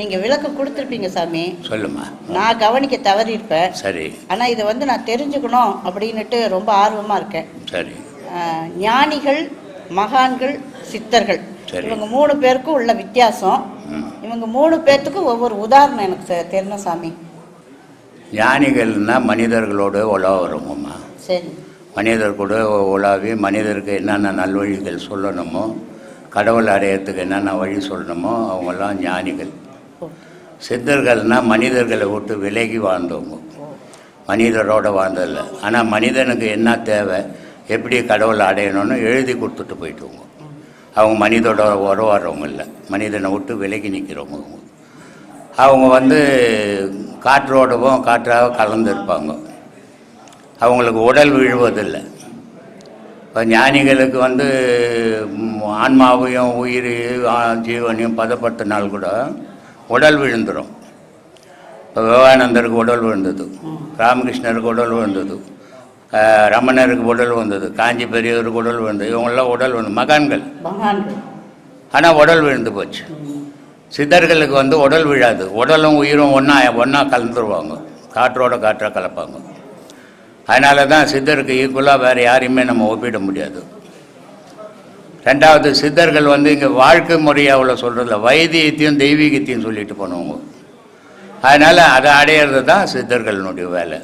நீங்க விளக்கு கொடுத்துருப்பீங்க சாமி. சொல்லுமா. நான் கவனிக்க தவறியிருப்பேன். சரி. ஆனா இதை வந்து நான் தெரிஞ்சுக்கணும் அப்படின்னுட்டு ரொம்ப ஆர்வமா இருக்கேன். சரி. ஞானிகள் மகான்கள் சித்தர்கள். இவங்க மூணு பேருக்கும் உள்ள வித்தியாசம். இவங்க மூணு பேர்த்துக்கும் ஒவ்வொரு உதாரணம் எனக்கு தெரியணும் சாமி. ஞானிகள்னா மனிதர்களோடு உலவரமும்மா சரி. மனிதர் கூட உலாவி மனிதருக்கு என்னென்ன நல்வழிகள் சொல்லணுமோ கடவுள் அடையறதுக்கு என்னென்ன வழி சொல்லணுமோ அவங்கெல்லாம் ஞானிகள். சித்தர்கள்னால் மனிதர்களை விட்டு விலகி வாழ்ந்தவங்க. மனிதரோட வாழ்ந்ததில்ல. ஆனால் மனிதனுக்கு என்ன தேவை? எப்படி கடவுளை அடையணும்னு எழுதி கொடுத்துட்டு போயிட்டுவங்க. அவங்க மனிதோட உறவாடுறவங்க இல்லை. மனிதனை விட்டு விலகி நிற்கிறவங்க அவங்க. வந்து காற்றோடவும் காற்றாக கலந்துருப்பாங்க. அவங்களுக்கு உடல் விழுவதில்லை. இப்போ ஞானிகளுக்கு வந்து ஆன்மாவையும் உயிர் ஜீவனையும் பதப்படுத்தினால் கூட உடல் விழுந்துடும் இப்போ விவேகானந்தருக்கு உடல் விழுந்தது. ராமகிருஷ்ணருக்கு உடல் விழுந்தது. ரமணருக்கு உடல் வந்தது காஞ்சி பெரியவருக்கு உடல் விழுந்தது. இவங்கெல்லாம் உடல் விழுந்து மகான்கள். மகான்கள். ஆனால் உடல் விழுந்து போச்சு. சித்தர்களுக்கு வந்து உடல் விழாது. உடலும் உயிரும் ஒன்றா ஒன்றா கலந்துருவாங்க. காற்றோட காற்றாக கலப்பாங்க. அதனால தான் சித்தருக்கு ஈக்குவலாக வேறு யாரையுமே நம்ம ஒப்பிட முடியாது. ரெண்டாவது சித்தர்கள் வந்து இங்கே வாழ்க்கை முறையை அவ்வளோ சொல்கிறதில்ல வைத்தியத்தையும் தெய்வீகத்தையும் சொல்லிட்டு போனவங்க. அதனால் அதை அடையிறது தான் சித்தர்களுடைய வேலை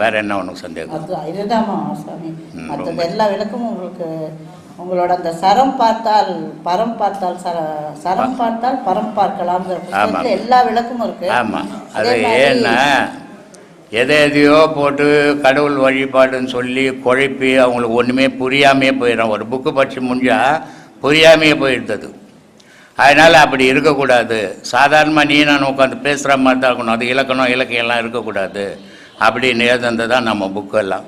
வேற என்ன ஒன்றும் சந்தேகம்? இதுதான் சாமி ம், மற்றது. எல்லா விளக்கமும் உங்களுக்கு உங்களோட அந்த சரம் பார்த்தால் பரம் பார்த்தால் சர சரம் பார்த்தால் பரம் ஆமாம். எல்லா விளக்கமும் இருக்கு. ஆமாம். அது ஏன்னா எதை எதையோ போட்டு கடவுள் வழிபாடுன்னு சொல்லி குழப்பி அவங்களுக்கு ஒன்றுமே புரியாமையே போயிடும் ஒரு புக்கு படித்து முடிஞ்சால் புரியாமையே போயிடுது அதனால் அப்படி இருக்கக்கூடாது. சாதாரணமாக நீ நான் உட்காந்து பேசுகிற மாதிரி தான் இருக்கணும். அது இலக்கணம் இலக்கியம்லாம் இருக்கக்கூடாது. அப்படின்னு எழுதுனது தான் நம்ம புக்கெல்லாம்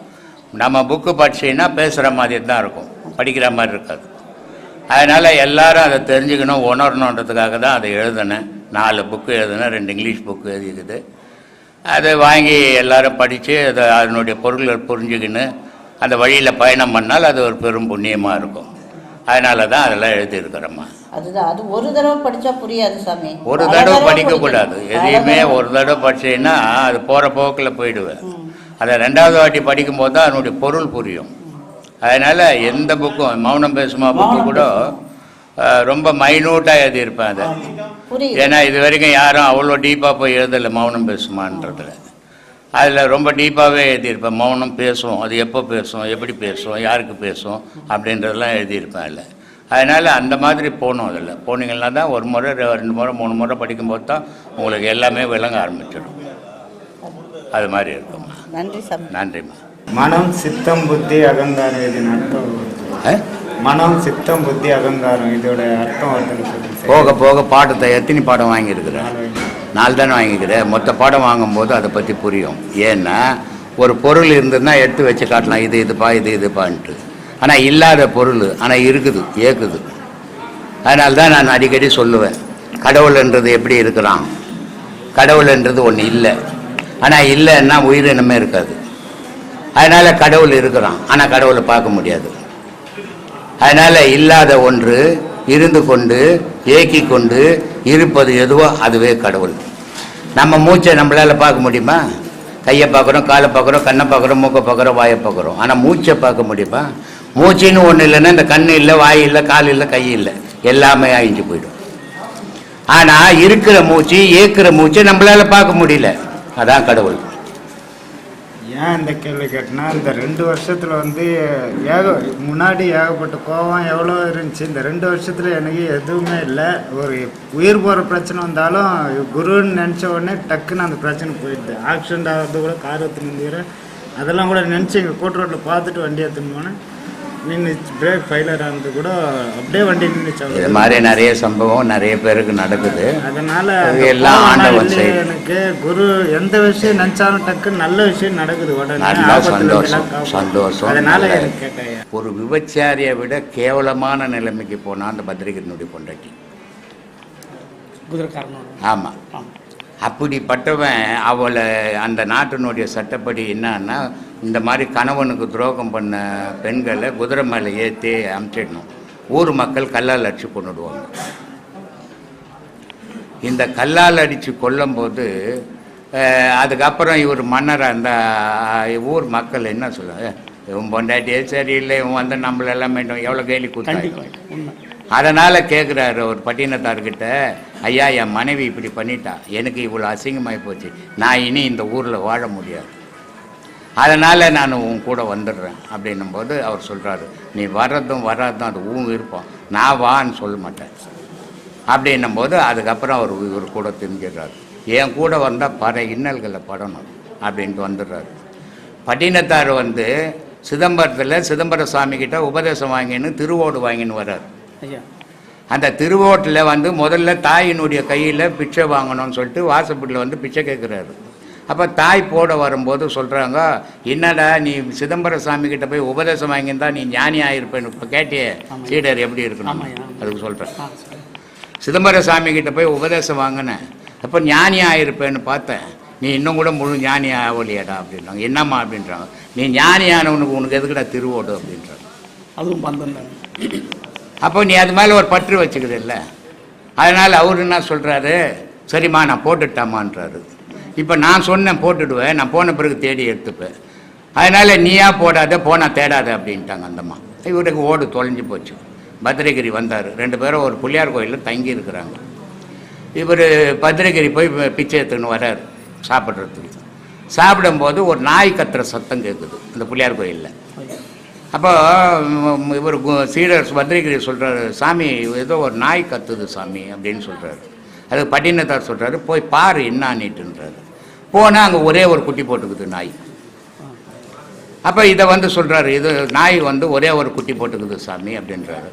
நம்ம புக்கு படிச்சீங்கன்னா பேசுகிற மாதிரி தான் இருக்கும். படிக்கிற மாதிரி இருக்காது. அதனால் எல்லாரும் அதை தெரிஞ்சுக்கணும் உணரணுன்றதுக்காக தான் அதை எழுதினேன். நாலு புக்கு எழுதினேன். ரெண்டு இங்கிலீஷ் புக்கு எழுதிக்குது அதை வாங்கி எல்லாரும் படித்து அதை அதனுடைய பொருள்களை புரிஞ்சுக்கின்னு அந்த வழியில் பயணம் பண்ணால் அது ஒரு பெரும் புண்ணியமாக இருக்கும். அதனால தான் அதெல்லாம் எழுதியிருக்கிறோம்மா. அதுதான். அது ஒரு தடவை படிச்சா புரியாது சாமி. ஒரு தடவை. படிக்கக்கூடாது எதையுமே. ஒரு தடவை படிச்சீங்கன்னா அது போகிற போக்கில் போயிடுவேன். அதை ரெண்டாவது வாட்டி படிக்கும்போது தான் அதனுடைய பொருள் புரியும். அதனால் எந்த புக்கும் மௌனம் பேசுமா புக்கு கூட ரொம்ப மைனூட்டாக எழுதியிருப்பேன் அதை. புரியுது. ஏன்னா இது வரைக்கும் யாரும் அவ்வளோ டீப்பாக போய் எழுதலை மௌனம் பேசுமான்றதுல. அதில் ரொம்ப டீப்பாகவே எழுதியிருப்பேன். மௌனம் பேசும் அது எப்போ பேசும் எப்படி பேசும் யாருக்கு பேசும் அப்படின்றதெல்லாம் எழுதியிருப்பேன் அதில். அதனால் அந்த மாதிரி போகணும் அதில். போனீங்கன்னா தான் ஒரு முறை ரெ- ரெண்டு முறை மூணு முறை படிக்கும்போது தான் உங்களுக்கு எல்லாமே விளங்க ஆரம்பிச்சிடும். அது மாதிரி இருக்கும்மா. நன்றி சாமி. நன்றிம்மா. மனம் சித்தம் புத்தி அகங்காரம் அர்த்தம் ஆ? மனம் சித்தம் புத்தி அகங்காரம் இதோட அர்த்தம் வருதுன்னு போக போக பாடத்தை எத்தனை பாடம் வாங்கியிருக்கிறேன் நாலு தானே வாங்கிக்கிறேன் மொத்த பாடம் வாங்கும்போது அதை பற்றி புரியும். ஏன்னா ஒரு பொருள் இருந்ததுன்னா எடுத்து வச்சு காட்டலாம். இது இதுப்பா இது இதுப்பான்ட்டு. ஆனால் இல்லாத பொருள் ஆனால் இருக்குது ஏக்குது. அதனால தான் நான் அடிக்கடி சொல்லுவேன். கடவுள்ன்றது எப்படி இருக்கிறான் கடவுள்ன்றது ஒன்று இல்லை. ஆனால் இல்லைன்னா உயிரினமே இருக்காது. அதனால் கடவுள் இருக்கிறான் ஆனால் கடவுளை பார்க்க முடியாது. அதனால் இல்லாத ஒன்று இருந்து கொண்டு ஏக்கி கொண்டு இருப்பது எதுவோ அதுவே கடவுள். நம்ம மூச்சை நம்மளால் பார்க்க முடியுமா? கையை பார்க்குறோம் காலை பார்க்குறோம் கண்ணை பார்க்குறோம் மூக்கை பார்க்குறோம் வாயை பார்க்குறோம். ஆனால் மூச்சை பார்க்க முடியுமா? மூச்சுன்னு ஒன்று இல்லைன்னா இந்த கண் இல்லை வாய் இல்லை கால் இல்லை கை இல்லை. எல்லாமே அழிஞ்சு போயிடும். ஆனால் இருக்கிற மூச்சு ஏற்கிற மூச்சை நம்மளால் பார்க்க முடியல. அதான் கடவுள். ஏன் இந்த கேள்வி கேட்டேன்னா இந்த ரெண்டு வருஷத்தில் வந்து ஏக முன்னாடி ஏகப்பட்ட கோவம் எவ்வளோ இருந்துச்சு இந்த ரெண்டு வருஷத்தில் எனக்கு எதுவுமே இல்லை. ஒரு உயிர் போகிற பிரச்சனை வந்தாலும் குருன்னு நினச்ச உடனே டக்குன்னு அந்த பிரச்சனை போயிடுது. ஆக்சிடென்ட் ஆகிறது கூட கார் எடுத்துன்னு அதெல்லாம் கூட நினச்சி எங்கள் கோட் ரோட்டில் பார்த்துட்டு வண்டி எடுத்துன்னு போனேன். நின்று பிரேக் ஃபெயிலர் ஆனது கூட அப்படியே வண்டி நின்றுச்சு இது மாதிரி நிறைய சம்பவம் நிறைய பேருக்கு நடக்குது. அதனால எல்லாம் ஆண்டவன். எனக்கு குரு எந்த விஷயம் நினைச்சாலும் டக்குன்னு நல்ல விஷயம் நடக்குது உடனே. சந்தோஷம். சந்தோஷம், அதனால ஒரு விபச்சாரியை விட கேவலமான நிலைமைக்கு போனா அந்த பத்திரிகையினுடைய பொண்டாட்டி. குதிரைக்காரனோட. ஆமாம் அப்படிப்பட்டவன் அவளை அந்த நாட்டினுடைய சட்டப்படி என்னன்னா இந்த மாதிரி கணவனுக்கு துரோகம் பண்ண பெண்களை குதிரை மேலே ஏற்றி அமுச்சிடணும். ஊர் மக்கள் கல்லால் அடித்து கொண்டுடுவாங்க இந்த கல்லால் அடித்து கொல்லும்போது அதுக்கப்புறம் இவர் மன்னராக இருந்தால் ஊர் மக்கள் என்ன சொல்லுவாங்க? இவன் பொண்டாட்டியே சரியில்லை இவன் வந்து நம்மளெல்லாம் வேண்டும் எவ்வளோ கேலி கொடுத்தாங்க அதனால் கேட்குறாரு ஒரு பட்டினத்தார்கிட்ட ஐயா என் மனைவி இப்படி பண்ணிட்டா. எனக்கு இவ்வளோ அசிங்கமாகி போச்சு. நான் இனி இந்த ஊரில் வாழ முடியாது. அதனால் நான் உன் கூட வந்துடுறேன். அப்படின்னும் போது அவர் சொல்கிறாரு நீ வர்றதும் வராதும் அது உன் விருப்பம். நான் வான்னு சொல்ல மாட்டேன். அப்படின்னும் போது அதுக்கப்புறம் அவர் இவர் கூட திரும்பிடுறாரு. என் கூட வந்தால் பல இன்னல்களை படணும். அப்படின்ட்டு வந்துடுறாரு. பட்டினத்தார் வந்து சிதம்பரத்தில் சிதம்பர சுவாமிக்கிட்ட உபதேசம் வாங்கின்னு திருவோடு வாங்கின்னு வர்றார். அந்த திருவோட்டில் வந்து முதல்ல தாயினுடைய கையில் பிச்சை வாங்கணும்னு சொல்லிட்டு வாசப்படியில் வந்து பிச்சை கேட்குறாரு அப்போ தாய் போட வரும்போது சொல்கிறாங்க என்னடா நீ சிதம்பர சாமி கிட்ட போய் உபதேசம் வாங்கியிருந்தா நீ ஞானி ஆயிருப்பேன்னு இப்போ கேட்டியே. சீடர் எப்படி இருக்கணும். அதுக்கு சொல்கிறேன் சிதம்பர சாமி கிட்ட போய் உபதேசம் வாங்கினேன். அப்போ ஞானி ஆயிருப்பேன்னு பார்த்தேன். நீ இன்னும் கூட முழு ஞானி ஆகலையாடா அப்படின்றாங்க. என்னம்மா? அப்படின்றாங்க. நீ ஞானி ஆனவனுக்கு உனக்கு எதுக்குடா திருவோடு? அப்படின்றாங்க. அதுவும் பந்தம் தான். அப்போ நீ அது மேலே ஒரு பற்று வச்சுக்கிறதில்ல அதனால் அவர் என்ன சொல்கிறாரு சரிம்மா நான் போட்டுட்டாமான்றாரு. இப்போ நான் சொன்னேன் போட்டுடுவேன் நான் போன பிறகு தேடி எடுத்துப்பேன் அதனால் நீயா போடாத போனால் தேடாத அப்படின்ட்டாங்க அந்தம்மா இவருக்கு ஓடு தொலைஞ்சு போச்சு. பத்ரகிரி வந்தார். ரெண்டு பேரும் ஒரு பிள்ளையார் கோயிலில் தங்கி இருக்கிறாங்க. இவர் பத்ரகிரி போய் பிச்சை எடுத்துன்னு வர்றார் சாப்பிட்றதுக்கு. சாப்பிடும்போது ஒரு நாய் கத்துற சத்தம் கேட்குது அந்த பிள்ளையார் கோயிலில். அப்போ இவர் சீடர் பத்ரிகிரி சொல்கிறாரு சாமி ஏதோ ஒரு நாய் கத்துது சாமி அப்படின்னு சொல்கிறாரு அது பட்டினத்தார் சொல்கிறாரு போய் பாரு என்னான்னுட்டுன்றாரு போனால் அங்கே ஒரே ஒரு குட்டி போட்டுக்குது நாய். அப்போ இதை வந்து சொல்கிறாரு இது நாய் வந்து ஒரே ஒரு குட்டி போட்டுக்குது சாமி அப்படின்றாரு.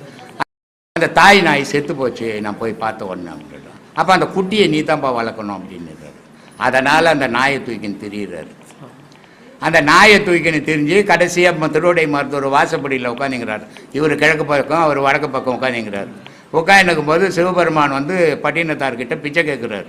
அந்த தாய் நாய் செத்து போச்சு நான் போய் பார்த்த உடனே அப்படின்றான் அப்போ அந்த குட்டியை நீ தான்ப்பா வளர்க்கணும் அப்படின்னுறாரு. அதனால் அந்த நாயை தூக்கின்னு திரியிறாரு. அந்த நாயை தூக்கின்னு தெரிஞ்சு கடைசியாக திருவடை மருத்துவர் வாசப்படியில் உட்காந்துங்கிறார் இவர் கிழக்கு பக்கம் அவர் வடக்கு பக்கம் உட்காந்துங்கிறார் உட்காந்துக்கும் போது சிவபெருமான் வந்து பட்டினத்தார்கிட்ட பிச்சை கேட்குறாரு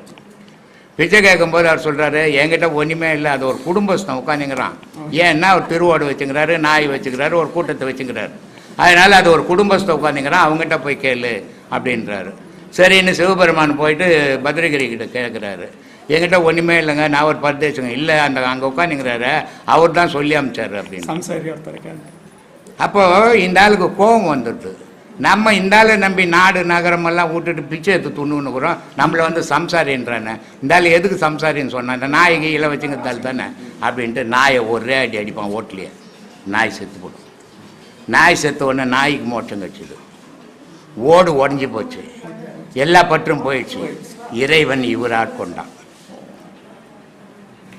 பிச்சை கேட்கும்போது அவர் சொல்கிறாரு என்கிட்ட ஒன்றுமே இல்லை அது ஒரு குடும்பஸ்தம். உட்காந்துங்கிறான் ஏன்னா அவர் திருவோடு வச்சுங்கிறாரு நாய் வச்சுக்கிறாரு ஒரு கூட்டத்தை வச்சுக்கிறாரு அதனால் அது ஒரு குடும்பஸ்தம் உட்காந்துங்கிறான் அவங்ககிட்ட போய் கேளு அப்படின்றாரு. சரின்னு சிவபெருமான் போயிட்டு பத்ரகிரி கிட்ட கேட்குறாரு என்கிட்ட ஒன்றுமே இல்லைங்க. நான் ஒரு பரதேசங்க. இல்லை அந்த அங்கே உட்காந்துங்கிறாரு அவர் தான் சொல்லி அமிச்சாரு அப்படின்னு. சம்சாரி ஒருத்தர் இருக்காங்க அப்போ இந்த ஆளுக்கு கோபம் வந்துடுது. நம்ம இந்த ஆளை நம்பி நாடு நகரமெல்லாம் விட்டுட்டு பிச்சை எடுத்து துண்ணுன்னுக்குறோம் நம்மளை வந்து சம்சாரின்றானே. இந்த ஆள் எதுக்கு சம்சாரின்னு சொன்னான் இந்த நாயை கையில் வச்சுங்கிறதால தானே அப்படின்ட்டு நாயை ஒரே அடி அடிப்பான் ஓட்டலையே. நாய் செத்து போடும். நாய் செத்த உடனே நாய்க்கு மோட்சம் கட்சிது ஓடு உடஞ்சி போச்சு. எல்லா பற்றும் போயிடுச்சு. இறைவன் இவர் ஆட்கொண்டான்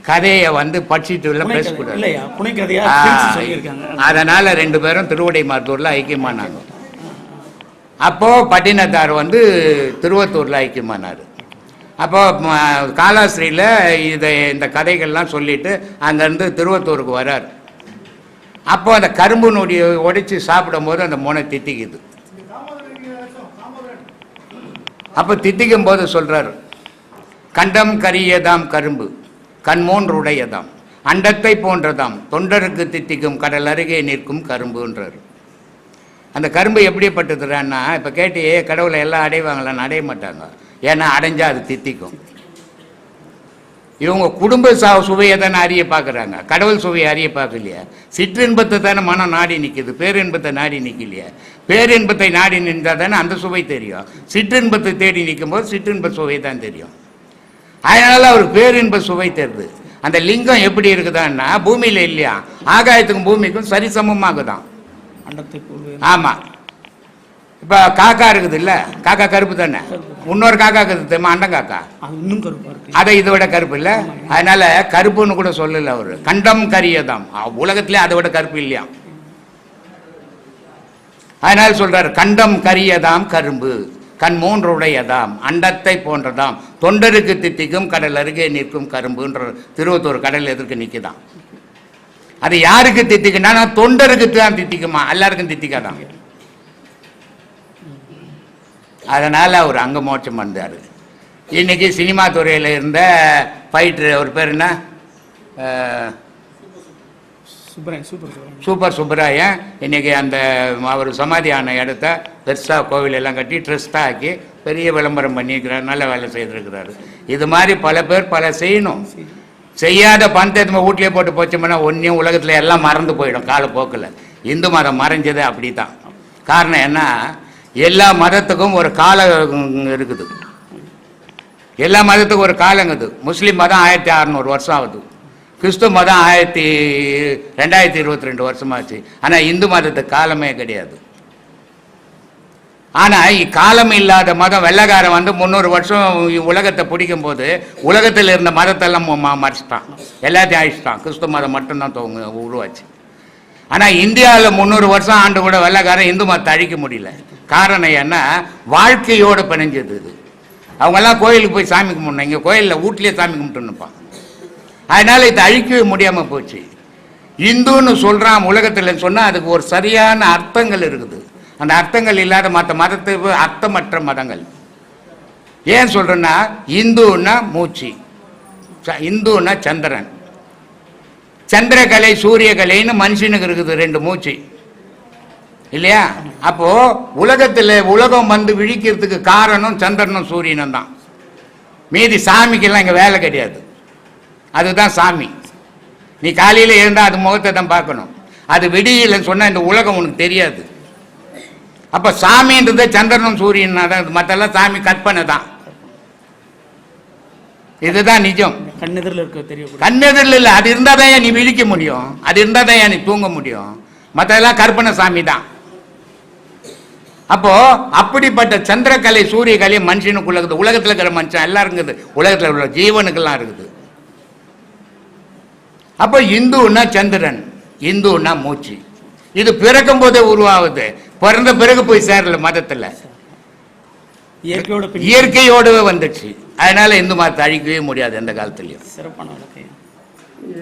கதையை வந்து படிச்சுட்டு பேசக்கூடாது. அதனால ரெண்டு பேரும் திருவடை மருத்தூர்ல ஐக்கியமானாங்க. அப்போ பட்டினத்தார் வந்து திருவத்தூர்ல ஐக்கியமானார். அப்போ காலாஸ்திரியில இதை இந்த கதைகள்லாம் சொல்லிட்டு அங்கேருந்து திருவத்தூருக்கு வரார். அப்போ அந்த கரும்பு நொடியை உடைச்சு சாப்பிடும்போது அந்த முனை தித்திக்குது அப்போ தித்திக்கும் போது சொல்றாரு கண்டம் கரியதாம் கரும்பு. கண்மூன்று உடையதாம் அண்டத்தை போன்றதாம். தொண்டருக்கு தித்திக்கும் கடல் அருகே நிற்கும் கரும்புன்றார் அந்த கரும்பு எப்படிப்பட்டதுறான்னா இப்போ கேட்டு கடவுளை எல்லாம் அடைவாங்களான்னு அடைய மாட்டாங்க. ஏன்னா அடைஞ்சால் அது தித்திக்கும். இவங்க குடும்ப சா சுவையை தானே அறிய பார்க்குறாங்க. கடவுள் சுவையை அறிய பார்க்கலையா. சிற்றின்பத்தை தானே மனம் நாடி நிற்குது பேரின்பத்தை நாடி நிற்கலையா பேரின்பத்தை நாடி நின்றால் தானே அந்த சுவை தெரியும். சிற்றின்பத்தை தேடி நிற்கும் போது சிற்றின்ப சுவை தான் தெரியும். அதனால அவர் பேரின்ப சுவை தெரியுது அந்த லிங்கம் எப்படி இருக்குதான்னா பூமியில இல்லையா? ஆகாயத்துக்கும் பூமிக்கும் சரிசமமாகுதான். ஆமாம் இப்போ காக்கா இருக்குது இல்லை காக்கா கருப்பு தானே? இன்னொரு காக்கா இருக்குது தெரியுமா? அண்டம் காக்கா. இன்னும் கருப்பா அதை இதை விட கருப்பு இல்லை? அதனால கருப்புன்னு கூட சொல்லல அவரு. கண்டம் கரியதாம். உலகத்திலே அதை விட கருப்பு இல்லையா? அதனால சொல்றாரு கண்டம் கரியதாம் கரும்பு. கண் மூன்று உடையதாம் அண்டத்தை போன்றதாம். தொண்டருக்கு தித்திக்கும் கடல் அருகே நிற்கும் கரும்புன்ற திருவத்தூர் கடல் எதிர்க்க நிற்குதாம் அது யாருக்கு தித்திக்குன்னா தொண்டருக்கு தான் தித்திக்குமா? எல்லாருக்கும் தித்திக்காதான் அதனால் அவர் அங்கே மோட்சம் வந்தார் இன்னைக்கு சினிமா துறையில் இருந்த ஃபைட்ரு அவர் பேர் என்ன? சூப்பர் சுப்பராயன் சூப்பர் சுப்பராயன் இன்னைக்கு அந்த அவர் சமாதியான இடத்த பெருசாக கோவில் எல்லாம் கட்டி ட்ரெஸ்டாக ஆக்கி பெரிய விளம்பரம் பண்ணியிருக்கிறார் நல்ல வேலை செய்திருக்கிறாரு. இது மாதிரி பல பேர் பல செய்யணும். செய்யாத பணத்தை நம்ம வீட்லேயே போட்டு போச்சோம்னா ஒன்றையும் உலகத்தில் எல்லாம் மறந்து போயிடும் காலப்போக்கில் இந்து மதம் மறைஞ்சது அப்படி தான் காரணம் என்ன? எல்லா மதத்துக்கும் ஒரு காலம் இருக்குது. எல்லா மதத்துக்கும் ஒரு காலங்குது முஸ்லீம் மதம் ஆயிரத்தி அறநூறு வருஷம் ஆகுது. கிறிஸ்துவ மதம் ஆயிரத்தி ரெண்டாயிரத்தி இருபத்தி ரெண்டு வருஷமாச்சு. ஆனால் இந்து மதத்துக்கு காலமே கிடையாது. ஆனால் காலம் இல்லாத மதம் வெள்ளைக்காரன் வந்து முந்நூறு வருஷம் உலகத்தை பிடிக்கும் போது உலகத்தில் இருந்த மதத்தெல்லாம் ம- மறைச்சிட்டான். எல்லாத்தையும் அழிச்சிட்டான். கிறிஸ்துவ மதம் மட்டும்தான் தோங்க உருவாச்சு. ஆனால் இந்தியாவில் முந்நூறு வருஷம் ஆண்டு கூட வெள்ளைக்காரன் இந்து மதத்தை அழிக்க முடியல. காரணம் என்ன? வாழ்க்கையோடு பிணைஞ்சது இது. அவங்கெல்லாம் கோயிலுக்கு போய் சாமி கும்பிடணும். இங்கே கோயிலில் வீட்லேயே சாமி கும்பிட்டுன்னுப்பான். அதனால இதை அழிக்கவே முடியாமல் போச்சு. இந்துன்னு சொல்கிறான் உலகத்தில் சொன்னால் அதுக்கு ஒரு சரியான அர்த்தங்கள் இருக்குது. அந்த அர்த்தங்கள் இல்லாத மற்ற மதத்துக்கு அர்த்தமற்ற மதங்கள். ஏன் சொல்கிறேன்னா இந்துன்னா மூச்சு. ச- இந்துன்னா சந்திரன். சந்திரகலை சூரியகலைன்னு மனுஷனுக்கு இருக்குது ரெண்டு மூச்சு. இல்லையா? அப்போ உலகத்தில் உலகம் வந்து விழிக்கிறதுக்கு காரணம் சந்திரனும் சூரியனும் தான். மீதி சாமிக்கெல்லாம் இங்கே வேலை கிடையாது. அதுதான் சாமி. நீ காலையில் இருந்தால் அது முகத்தை தான் பார்க்கணும். அது விடியலன்னு சொன்னால் இந்த உலகம் உனக்கு தெரியாது. அப்போ சாமின்றது சந்திரனும் சூரியன் தான் மற்றெல்லாம் சாமி கற்பனை தான். இதுதான் நிஜம். கண்ணெதிரில் இருக்க தெரியக்கூடிய கண்ணெதிரில் இல்லை. அது இருந்தால் தான் நீ விழிக்க முடியும்? அது இருந்தால் தான் நீ தூங்க முடியும்? மற்றெல்லாம் கற்பனை சாமி தான். அப்போ அப்படிப்பட்ட சந்திரக்கலை சூரியகலை மனுஷனுக்குள்ள இருக்குது. உலகத்தில் இருக்கிற மனுஷன் எல்லாம் இருக்குது. உலகத்தில் உள்ள ஜீவனுக்கெல்லாம் இருக்குது. அப்போ இந்துன்னா சந்திரன் இந்துன்னா மூச்சு. இது பிறக்கும் போதே உருவாகுது. பிறந்த பிறகு போய் சேரல மதத்தில். இயற்கையோடவே வந்துச்சு. அதனால இந்து மதத்தை அழிக்கவே முடியாது எந்த காலத்துலயும். சிறப்பான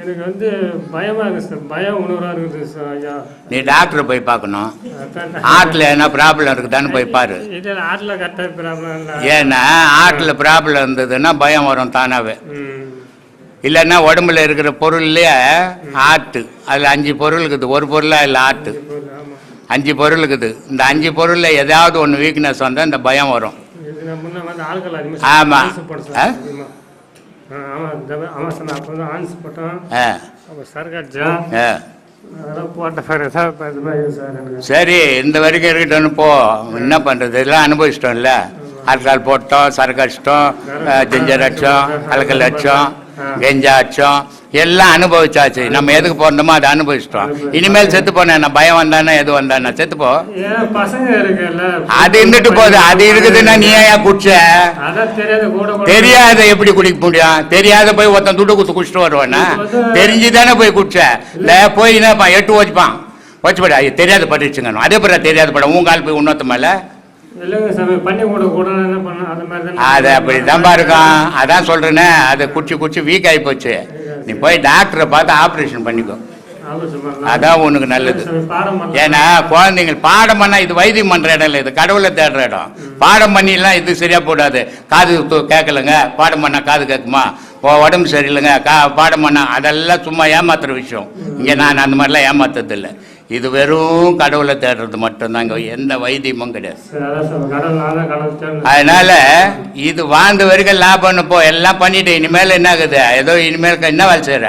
எனக்கு வந்து பயமா இருக்கு சார். பயம் உணர்வா இருக்குது சார் ஐயா. நீ டாக்டரை போய் பார்க்கணும். ஹார்ட்ல என்ன ப்ராப்ளம் இருக்குதான்னு போய் பாரு. இதில் ஆட்டில் கரெக்டாக ப்ராப்ளம் ஏன்னா ஹார்ட்ல ப்ராப்ளம் இருந்ததுன்னா பயம் வரும் தானாவே. இல்லைன்னா உடம்புல இருக்கிற பொருள்லயே ஆட்டு அதில் அஞ்சு பொருள் இருக்குது. ஒரு பொருளா இல்லை ஆட்டு ஆமாம் அஞ்சு பொருள் இருக்குது. இந்த அஞ்சு பொருள்ல ஏதாவது ஒன்று வீக்னஸ் வந்தால் இந்த பயம் வரும். ஆமாம் சார் இந்த வரைக்கும் இருக்கட்டும்னு போ. என்ன பண்ணுறது இதெல்லாம் அனுபவிச்சிட்டோம்ல. ஆல்கால் போட்டோம் சரக்கு அடிச்சிட்டோம் ஜிஞ்சர் அடிச்சோம் கலக்கல் அடிச்சோம். கெஞ்சா அடிச்சோம் எல்லாம் அனுபவிச்சாச்சு. நம்ம எதுக்கு போனோமோ அதை அனுபவிச்சிட்டோம். இனிமேல் செத்து போனேன் பயம் வந்தானே எது வந்தானே? செத்து போ. அது இருந்துட்டு போகுது. அது இருக்குதுன்னா நீ ஏன் குடிச்ச? தெரியாது எப்படி குடிக்க முடியும்? தெரியாத போய் ஒருத்தன் துட்டு குத்து குடிச்சிட்டு வருவானா? தெரிஞ்சுதானே போய் குடிச்ச? இந்த போய் என்னப்பா எட்டு வச்சுப்பான் வச்சுப்படா தெரியாத பட்டுச்சுங்க அதே பிறகு தெரியாத படம். உன் கால் போய் உன்னொத்த மேல. அது அப்படி தான்ப்பா இருக்கும் அதான் சொல்றேனே அது குச்சி குச்சி வீக் ஆகி போச்சு. நீ போய் டாக்டரை பார்த்து ஆப்ரேஷன் பண்ணிக்கோ. அதான் உனக்கு நல்லது. ஏன்னா குழந்தைங்க பாடம் பண்ணா இது வைத்தியம் பண்ற இடம் இல்லை இது கடவுளை தேடுற இடம். பாடம் பண்ணிலாம் இது சரியா போடாது. காது கேட்கலங்க பாடம் பண்ணா காது கேட்குமா? உடம்பு சரியில்லைங்க கா பாடம் பண்ணா அதெல்லாம் சும்மா ஏமாத்துற விஷயம். இங்க நான் அந்த மாதிரிலாம் ஏமாத்துறது இல்லை. இது வெறும் கடவுளை தேடுறது மட்டும்தான் இங்க எந்த வைத்தியமும் கிடையாது. அதனால இது வாழ்ந்த வரைக்கும் லாபம்னு போ எல்லாம் பண்ணிட்டு இனிமேல் என்ன ஆகுது? ஏதோ இனிமேல் என்ன வேலை செய்யற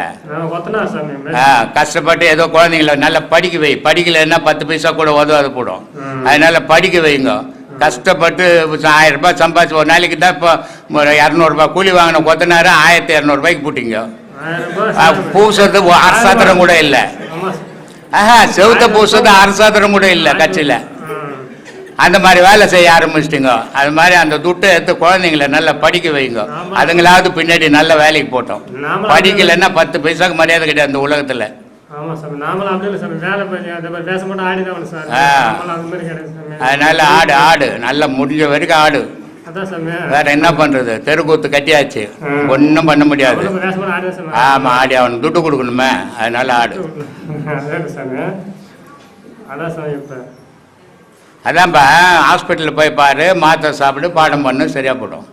கஷ்டப்பட்டு ஏதோ குழந்தைங்கள நல்லா படிக்க வை. படிக்கலைன்னா பத்து பைசா கூட உதவாது போடும். அதனால படிக்க வைங்க. கஷ்டப்பட்டு ஆயிரம் ரூபாய் சம்பாதிச்சு ஒரு நாளைக்கு தான் இப்போ ஒரு இரநூறுபா கூலி வாங்கின கொத்தனாரு ஆயிரத்தி இரநூறுபாய்க்கு போட்டிங்க. பூசுறது அரசாத்திரம் கூட இல்லை. செவுத்த பூசுறது அரசாத்திரம் கூட இல்லை கட்சியில். அந்த மாதிரி வேலை செய்ய ஆரம்பிச்சிட்டிங்க. அது மாதிரி அந்த துட்டை எடுத்து குழந்தைங்கள நல்லா படிக்க வைங்க. அதுங்களாவது பின்னாடி நல்ல வேலைக்கு போட்டோம். படிக்கலைன்னா பத்து பைசாக்கு மரியாதை கிடையாது அந்த உலகத்தில். அதனால ஆடு ஆடு. நல்லா முடிஞ்ச வரைக்கும் ஆடு. வேற என்ன பண்றது? தெருக்கூத்து கட்டியாச்சு. ஒன்றும் பண்ண முடியாது. ஆமா ஆடி அவனுக்கு துட்டு கொடுக்கணுமே. அதனால ஆடு. அதான்ப்பா ஹாஸ்பிட்டலில் போய் பாரு மாத்திரை சாப்பிடு பாடம் பண்ணு சரியா போடும்